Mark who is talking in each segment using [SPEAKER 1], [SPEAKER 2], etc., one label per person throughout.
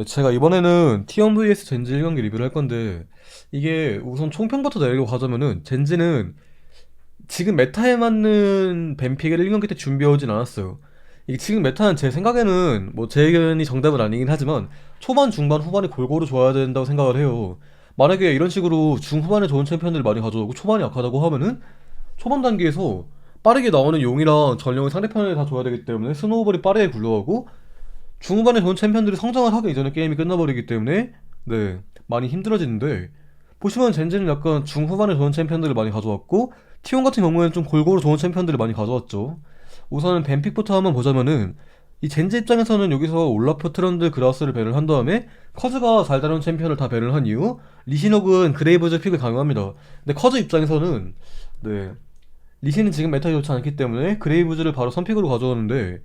[SPEAKER 1] 네, 제가 이번에는 T1 vs 젠지 1경기 리뷰를 할 건데 이게 우선 총평부터 내리고 가자면은 젠지는 지금 메타에 맞는 뱀픽을 1경기 때 준비해 오진 않았어요. 이게 지금 메타는 제 생각에는 뭐 제 의견이 정답은 아니긴 하지만 초반, 중반, 후반이 골고루 좋아야 된다고 생각을 해요. 만약에 이런 식으로 중후반에 좋은 챔피언들을 많이 가져오고 초반이 약하다고 하면은 초반 단계에서 빠르게 나오는 용이랑 전령을 상대편에 다 줘야 되기 때문에 스노우볼이 빠르게 굴러가고 중후반에 좋은 챔피언들이 성장을 하기 이전에 게임이 끝나버리기 때문에 네 많이 힘들어지는데 보시면 젠지는 약간 중후반에 좋은 챔피언들을 많이 가져왔고 T1 같은 경우에는 좀 골고루 좋은 챔피언들을 많이 가져왔죠. 우선은 뱀픽부터 한번 보자면은 이 젠지 입장에서는 여기서 올라프 트런드 그라스를 배를 한 다음에 커즈가 잘 다룬 챔피언을 다 배를 한 이후 리시녹은 그레이브즈 픽을 강요합니다. 근데 커즈 입장에서는 네 리신은 지금 메타가 좋지 않기 때문에 그레이브즈를 바로 선픽으로 가져오는데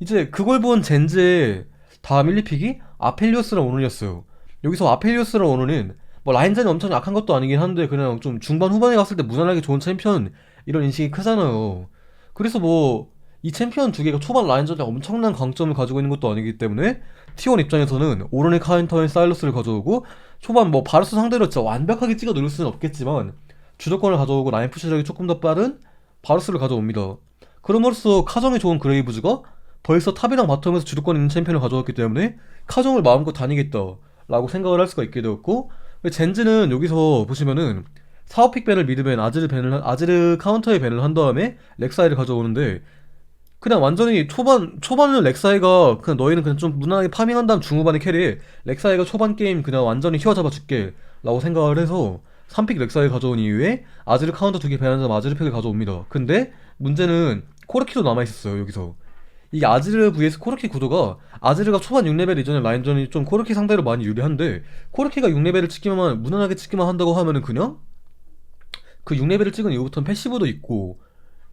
[SPEAKER 1] 이제 그걸 본 젠즈의 다음 1, 2픽이 아펠리오스랑 오는이었어요. 여기서 아펠리오스랑 오는은 뭐 라인전이 엄청 약한 것도 아니긴 한데 그냥 좀 중반 후반에 갔을 때 무난하게 좋은 챔피언 이런 인식이 크잖아요. 그래서 뭐 이 챔피언 두 개가 초반 라인전에 엄청난 강점을 가지고 있는 것도 아니기 때문에 T1 입장에서는 오른의 카운터인 사일러스를 가져오고 초반 뭐 바루스 상대로 진짜 완벽하게 찍어 누를 수는 없겠지만 주도권을 가져오고 라인 푸시력이 조금 더 빠른 바루스를 가져옵니다. 그럼으로써 카정이 좋은 그레이브즈가 벌써 탑이랑 바텀에서 주도권 있는 챔피언을 가져왔기 때문에 카정을 마음껏 다니겠다라고 생각을 할 수가 있게 되었고 젠지는 여기서 보시면은 사업픽 밴을 미드밴 아즈르 밴을 한- 아즈르 카운터에 밴을 한 다음에 렉사이를 가져오는데 그냥 완전히 초반 초반은 렉사이가 그냥 너희는 그냥 좀 무난하게 파밍한 다음 중후반에 캐리해 렉사이가 초반 게임 그냥 완전히 휘어잡아 줄게 라고 생각을 해서 3픽 렉사이 가져온 이후에 아즈르 카운터 두 개 배한 다음 아즈르 픽을 가져옵니다. 근데 문제는 코르키도 남아 있었어요 여기서 이게 아즈르 vs 코르키 구도가 아즈르가 초반 6레벨 이전에 라인전이 좀 코르키 상대로 많이 유리한데 코르키가 6레벨을 찍기만 무난하게 찍기만 한다고 하면은 그냥 그 6레벨을 찍은 이후부터는 패시브도 있고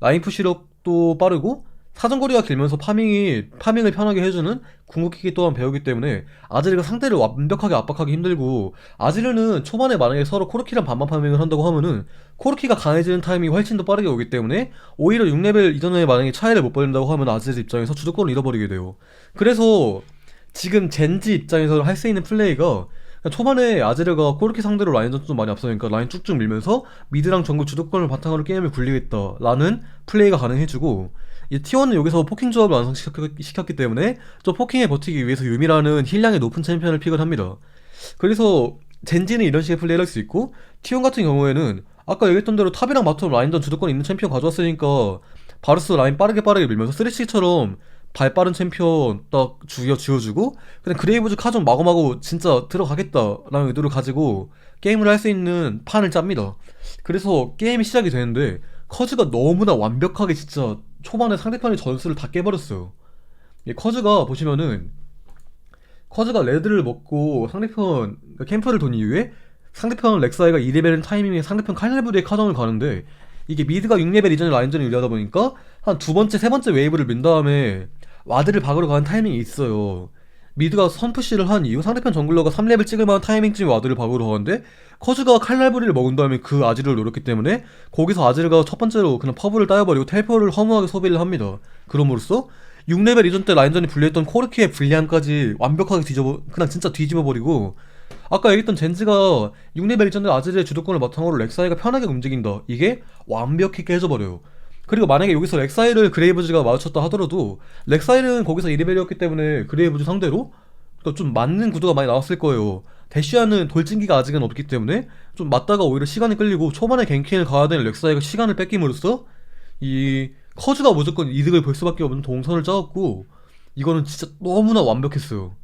[SPEAKER 1] 라인 푸시력도 빠르고 사정거리가 길면서 파밍이 파밍을 편하게 해주는 궁극기 또한 배우기 때문에 아즈르가 상대를 완벽하게 압박하기 힘들고 아즈르는 초반에 만약에 서로 코르키랑 반반 파밍을 한다고 하면은 코르키가 강해지는 타이밍이 훨씬 더 빠르게 오기 때문에 오히려 6레벨 이전에 만약에 차이를 못 벌린다고 하면 아즈르 입장에서 주도권을 잃어버리게 돼요. 그래서 지금 젠지 입장에서 할 수 있는 플레이가 초반에 아즈르가 코르키 상대로 라인전 좀 많이 앞서니까 라인 쭉쭉 밀면서 미드랑 정글 주도권을 바탕으로 게임을 굴리겠다라는 플레이가 가능해지고 이 T1은 여기서 포킹 조합을 완성시켰기 때문에 좀 포킹에 버티기 위해서 유미라는 힐량이 높은 챔피언을 픽을 합니다. 그래서 젠지는 이런 식의 플레이를 할 수 있고 T1 같은 경우에는 아까 얘기했던 대로 탑이랑 바텀 라인전 주도권 있는 챔피언 가져왔으니까 바루스 라인 빠르게 빠르게 밀면서 쓰레쉬처럼 발 빠른 챔피언 딱 죽여 지어주고 그냥 그레이브즈 카전 마구마구 진짜 들어가겠다라는 의도를 가지고 게임을 할 수 있는 판을 짭니다. 그래서 게임이 시작이 되는데 커즈가 너무나 완벽하게 진짜 초반에 상대편의 전술을 다 깨버렸어요. 이 커즈가 보시면은 커즈가 레드를 먹고 상대편 그러니까 캠프를 돈 이후에 상대편 렉사이가 2레벨인 타이밍에 상대편 칼날부리에 카정을 가는데 이게 미드가 6레벨 이전에 라인전을 유리하다 보니까 한 두 번째, 세 번째 웨이브를 민 다음에 와드를 박으러 가는 타이밍이 있어요. 미드가 선푸시를 한 이후 상대편 정글러가 3레벨 찍을 만한 타이밍쯤에 와드를 박으러 가는데 커즈가 칼날부리를 먹은 다음에 그 아지를 노렸기 때문에 거기서 아지르가 첫 번째로 그냥 퍼블을 따여버리고 텔포를 허무하게 소비를 합니다. 그럼으로써 6레벨 이전 때 라인전이 불리했던 코르키의 불리함까지 완벽하게 뒤집어 그냥 진짜 뒤집어버리고 아까 얘기했던 젠지가 6레벨 이전에 아지르의 주도권을 바탕으로 렉사이가 편하게 움직인다 이게 완벽히 깨져버려요 그리고 만약에 여기서 렉사이를 그레이브즈가 마주쳤다 하더라도 렉사이는 거기서 2레벨이었기 때문에 그레이브즈 상대로 그러니까 좀 맞는 구도가 많이 나왔을 거예요. 대쉬아는 돌진기가 아직은 없기 때문에 좀 맞다가 오히려 시간이 끌리고 초반에 갱킹을 가야 되는 렉사이가 시간을 뺏김으로써 이 커즈가 무조건 이득을 볼 수밖에 없는 동선을 짜왔고 이거는 진짜 너무나 완벽했어요.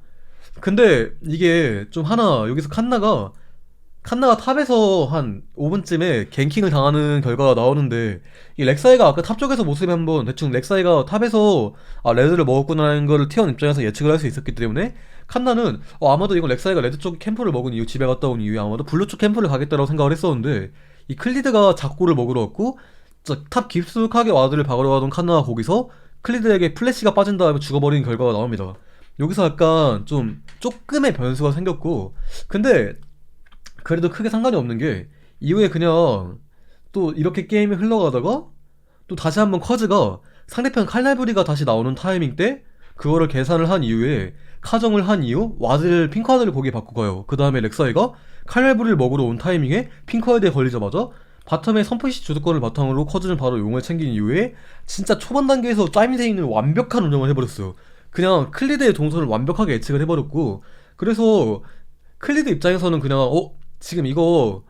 [SPEAKER 1] 근데 이게 좀 하나 여기서 칸나가 칸나가 탑에서 한 5분쯤에 갱킹을 당하는 결과가 나오는데 이 렉사이가 아까 탑 쪽에서 모습이 한번 대충 렉사이가 탑에서 아 레드를 먹었구나라는 걸 티원 입장에서 예측을 할 수 있었기 때문에 칸나는 어, 아마도 이건 렉사이가 레드 쪽 캠프를 먹은 이후 집에 갔다 온 이후에 아마도 블루 쪽 캠프를 가겠다라고 생각을 했었는데 이 클리드가 작고를 먹으러 왔고 탑 깊숙하게 와드를 박으러 가던 칸나가 거기서 클리드에게 플래시가 빠진 다음에 죽어버리는 결과가 나옵니다. 여기서 약간 좀 조금의 변수가 생겼고 근데 그래도 크게 상관이 없는 게 이후에 그냥 또 이렇게 게임이 흘러가다가 또 다시 한번 커즈가 상대편 칼날부리가 다시 나오는 타이밍 때 그거를 계산을 한 이후에 카정을 한 이후 와드를 핑크와드를 거기에 바꾸고요. 그 다음에 렉사이가 칼날부를 먹으러 온 타이밍에 핑크와드에 걸리자마자 바텀에 선포시 주도권을 바탕으로 커즈는 바로 용을 챙긴 이후에 진짜 초반 단계에서 짜임새 있는 완벽한 운영을 해버렸어요. 그냥 클리드의 동선을 완벽하게 예측을 해버렸고 그래서 클리드 입장에서는 그냥 어 지금 이거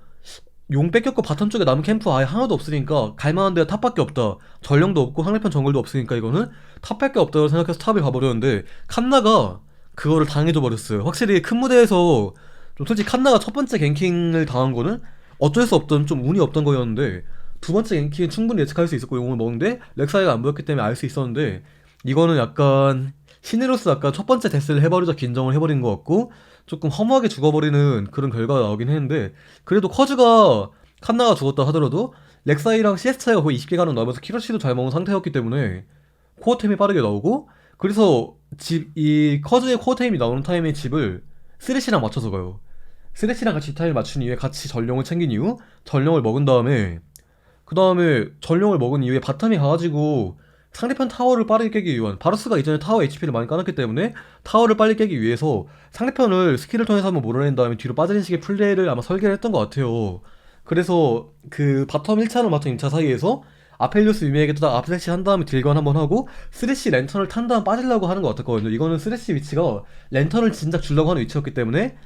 [SPEAKER 1] 용 뺏겼고 바텀 쪽에 남은 캠프 아예 하나도 없으니까 갈만한 데가 탑밖에 없다. 전령도 없고 상대편 정글도 없으니까 이거는 탑밖에 없다고 생각해서 탑에 가버렸는데 칸나가 그거를 당해줘 버렸어요. 확실히 큰 무대에서 좀 솔직히 칸나가 첫 번째 갱킹을 당한 거는 어쩔 수 없던 좀 운이 없던 거였는데 두 번째 갱킹은 충분히 예측할 수 있었고 용을 먹는데 렉사이가 안 보였기 때문에 알 수 있었는데 이거는 약간 신으로서 약간 첫 번째 데스를 해버리자 긴정을 해버린 것 같고 조금 허무하게 죽어버리는 그런 결과가 나오긴 했는데 그래도 커즈가 칸나가 죽었다 하더라도 렉사이랑 CS 차이가 거의 20개 가는 나면서 키러시도 잘 먹은 상태였기 때문에 코어템이 빠르게 나오고 그래서 집 이 커즈의 코어템이 나오는 타임에 집을 쓰레쉬랑 맞춰서 가요. 쓰레쉬랑 같이 타임을 맞춘 이후에 같이 전령을 챙긴 이후 전령을 먹은 다음에 그 다음에 전령을 먹은 이후에 바텀이 가가지고 상대편 타워를 빠르게 깨기 위한 바루스가 이전에 타워 HP를 많이 까놨기 때문에 타워를 빨리 깨기 위해서 상대편을 스킬을 통해서 한번 몰아낸 다음에 뒤로 빠지는 식의 플레이를 아마 설계를 했던 것 같아요. 그래서 그 바텀 1차랑 바텀 2차 사이에서 아펠리오스 유미에게 또 앞슬래시 한 다음에 딜건 한번 하고 쓰레쉬 랜턴을 탄 다음 빠지려고 하는 것 같았거든요. 이거는 쓰레쉬 위치가 랜턴을 진작 주려고 하는 위치였기 때문에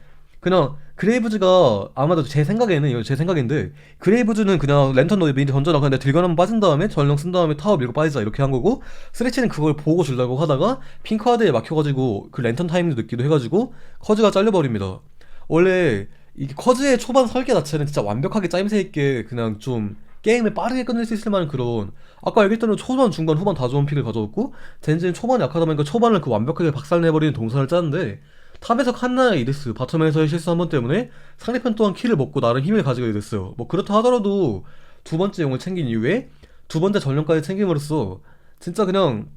[SPEAKER 1] 그냥 그레이브즈가 아마도 제 생각에는 이거 제 생각인데 그레이브즈는 그냥 랜턴 너 미리 던져놔. 근데 들건 한번 빠진 다음에 전령 쓴 다음에 타워 밀고 빠지자. 이렇게 한 거고 스레치는 그걸 보고 주려고 하다가 핑크하드에 막혀가지고 그 랜턴 타임도 늦기도 해가지고 커즈가 잘려버립니다. 원래 이 커즈의 초반 설계 자체는 진짜 완벽하게 짜임새 있게 그냥 좀 게임을 빠르게 끝낼 수 있을 만한 그런 아까 얘기했던 초반 중반 후반 다 좋은 픽을 가져왔고 젠지는 초반이 약하다 보니까 초반을 그 완벽하게 박살내버리는 동선을 짜는데 탑에서 칸나의 이데스, 바텀에서의 실수 한 번 때문에 상대편 또한 킬을 먹고 나름 힘을 가지게 됐어요. 뭐 그렇다 하더라도 두 번째 용을 챙긴 이후에 두 번째 전령까지 챙김으로써 진짜 그냥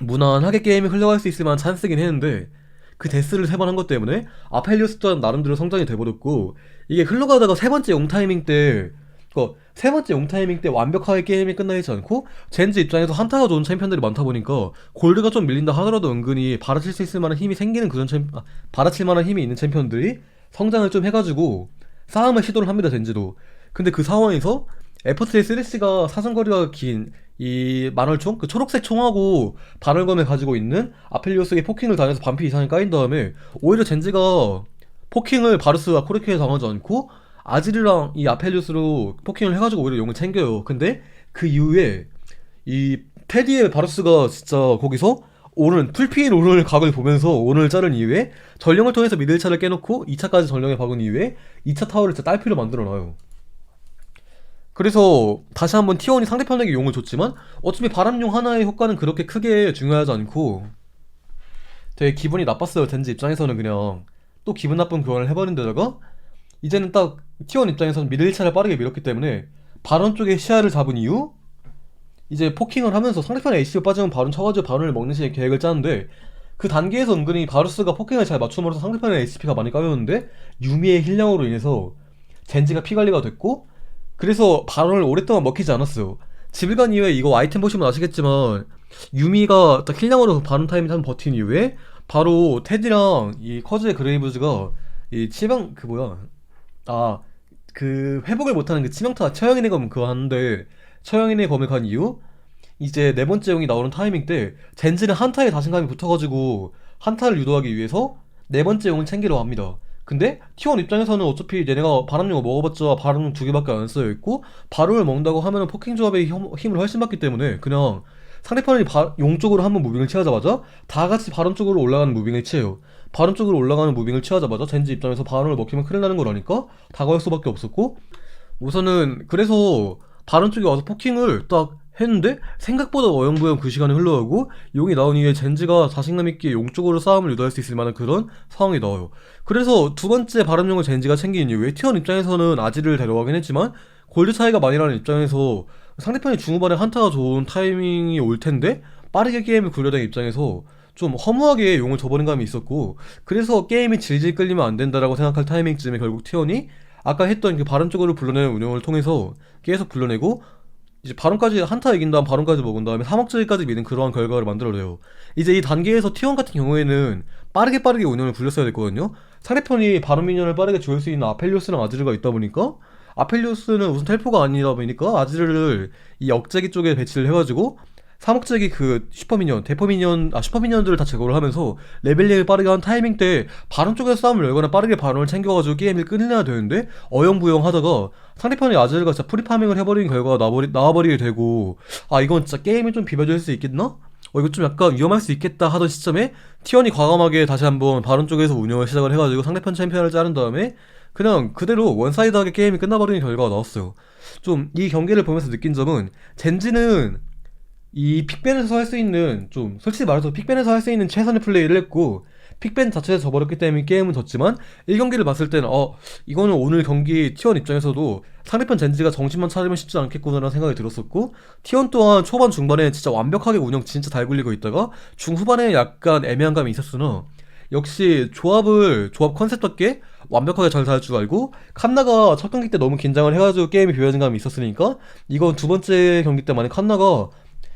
[SPEAKER 1] 무난하게 게임이 흘러갈 수 있을 만한 찬스긴 했는데 그 데스를 세 번 한 것 때문에 아펠리오스 또한 나름대로 성장이 돼버렸고 이게 흘러가다가 세 번째 용 타이밍 때 그세 번째 용 타이밍 때 완벽하게 게임이 끝나지 않고 젠지 입장에서 한타가 좋은 챔피언들이 많다 보니까 골드가 좀 밀린다 하더라도 은근히 바라칠 수 있을 만한 힘이 생기는 그런 챔 아, 바라칠 만한 힘이 있는 챔피언들이 성장을 좀 해가지고 싸움을 시도를 합니다 젠지도. 근데 그 상황에서 에포트의 쓰레쉬가 사선거리가 긴 이 만월총 그 초록색 총하고 반월검을 가지고 있는 아펠리오스에게 포킹을 당해서 반피 이상이 까인 다음에 오히려 젠지가 포킹을 바루스와 코르키에 당하지 않고 아지르랑 이 아펠리오스로 포킹을 해가지고 오히려 용을 챙겨요. 근데 그 이후에 이 테디의 바루스가 진짜 거기서 오른 풀피인 오른을 각을 보면서 오른을 자른 이후에 전령을 통해서 미들 차를 깨놓고 2차까지 전령에 박은 이후에 2차 타워를 진짜 딸피로 만들어놔요. 그래서 다시 한번 T1이 상대편에게 용을 줬지만 어차피 바람용 하나의 효과는 그렇게 크게 중요하지 않고 되게 기분이 나빴어요. 젠지 입장에서는 그냥 또 기분 나쁜 교환을 해버린 데다가 이제는 딱 T1 입장에서는 미드 1차를 빠르게 밀었기 때문에 바론 쪽에 시야를 잡은 이후 이제 포킹을 하면서 상대편에 AC가 빠지면 바론 쳐가지고 바론을 먹는 식의 계획을 짜는데 그 단계에서 은근히 바루스가 포킹을 잘 맞춤으로써 상대편의 HP가 많이 까였는데 유미의 힐량으로 인해서 젠지가 피 관리가 됐고 그래서 바론을 오랫동안 먹히지 않았어요. 집을 간 이후에 이거 아이템 보시면 아시겠지만 유미가 딱 힐량으로 바론 타임이 한번 버틴 이후에 바로 테디랑 이 커즈의 그레이브즈가 이 치명 그 뭐야 아 그 회복을 못하는 그 치명타 처형인의 검 그거 하는데 처형인의 검을 간 이후 이제 네 번째 용이 나오는 타이밍 때 젠지는 한타에 자신감이 붙어가지고 한타를 유도하기 위해서 네 번째 용을 챙기려 합니다. 근데 T1 입장에서는 어차피 얘네가 바람용을 먹어봤자 바람 두 개밖에 안 쓰여 있고 바람을 먹는다고 하면은 포킹 조합의 힘- 힘을 훨씬 받기 때문에 그냥 상대편이 바- 용 쪽으로 한번 무빙을 취하자마자 다 같이 바람 쪽으로 올라가는 무빙을 취해요. 바람 쪽으로 올라가는 무빙을 취하자마자 젠지 입장에서 바람을 먹히면 큰일 나는 거라니까 다가올 수밖에 없었고 우선은 그래서 바론 쪽에 와서 포킹을 딱 했는데 생각보다 어영부영 그 시간이 흘러가고 용이 나온 이후에 젠지가 자신감 있게 용 쪽으로 싸움을 유도할 수 있을 만한 그런 상황이 나와요. 그래서 두 번째 바람용을 젠지가 챙긴 이후에 티원 입장에서는 아지를 데려가긴 했지만 골드 차이가 많이 나는 입장에서 상대편이 중후반에 한타가 좋은 타이밍이 올 텐데 빠르게 게임을 굴려낸 입장에서 좀 허무하게 용을 줘버린 감이 있었고 그래서 게임이 질질 끌리면 안 된다라고 생각할 타이밍쯤에 결국 티원이 아까 했던 그 바른 쪽으로 불러내는 운영을 통해서 계속 불러내고 이제 바론까지 한타 이긴 다음 바론까지 먹은 다음에 3억짜리까지 미는 그러한 결과를 만들어내요. 이제 이 단계에서 T1 같은 경우에는 빠르게 빠르게 운영을 굴렸어야 됐거든요. 상대편이 바론 미니언을 빠르게 지을 수 있는 아펠리오스랑 아지르가 있다 보니까 아펠리오스는 우선 텔포가 아니다 보니까 아지르를 이 억제기 쪽에 배치를 해가지고 3억제기 그 슈퍼미니언, 대포미니언, 아 슈퍼미니언들을 다 제거를 하면서 레벨링을 빠르게 한 타이밍 때 바론 쪽에서 싸움을 열거나 빠르게 바론을 챙겨가지고 게임을 끝내야 되는데 어영부영 하다가 상대편의 아즈르가 진짜 프리파밍을 해버린 결과가 나버리, 나와버리게 되고 아 이건 진짜 게임이 좀 비벼질 수 있겠나? 어 이거 좀 약간 위험할 수 있겠다 하던 시점에 티원이 과감하게 다시 한번 바론 쪽에서 운영을 시작을 해가지고 상대편 챔피언을 자른 다음에 그냥 그대로 원사이드하게 게임이 끝나버리는 결과가 나왔어요. 좀 이 경기를 보면서 느낀 점은 젠지는 이 픽벤에서 할 수 있는 좀 솔직히 말해서 픽벤에서 할 수 있는 최선의 플레이를 했고 픽벤 자체에서 져버렸기 때문에 게임은 졌지만 1경기를 봤을 때는 어 이거는 오늘 경기 T1 입장에서도 상대편 젠지가 정신만 차리면 쉽지 않겠구나라는 생각이 들었었고 T1 또한 초반 중반에 진짜 완벽하게 운영 진짜 잘 굴리고 있다가 중후반에 약간 애매한 감이 있었으나 역시 조합을 조합 컨셉답게 완벽하게 잘 살 줄 알고 칸나가 첫 경기 때 너무 긴장을 해가지고 게임이 비워진 감이 있었으니까 이건 두 번째 경기 때 만약 칸나가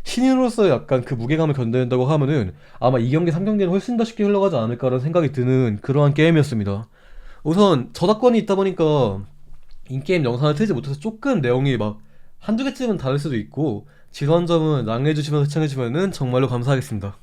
[SPEAKER 1] 신인으로서 약간 그 무게감을 견뎌낸다고 하면은 아마 2경기, 3경기는 훨씬 더 쉽게 흘러가지 않을까라는 생각이 드는 그러한 게임이었습니다. 우선 저작권이 있다 보니까 인게임 영상을 틀지 못해서 조금 내용이 막 한두 개쯤은 다를 수도 있고 지루한 점은 양해해 주시면서 시청해 주시면은 정말로 감사하겠습니다.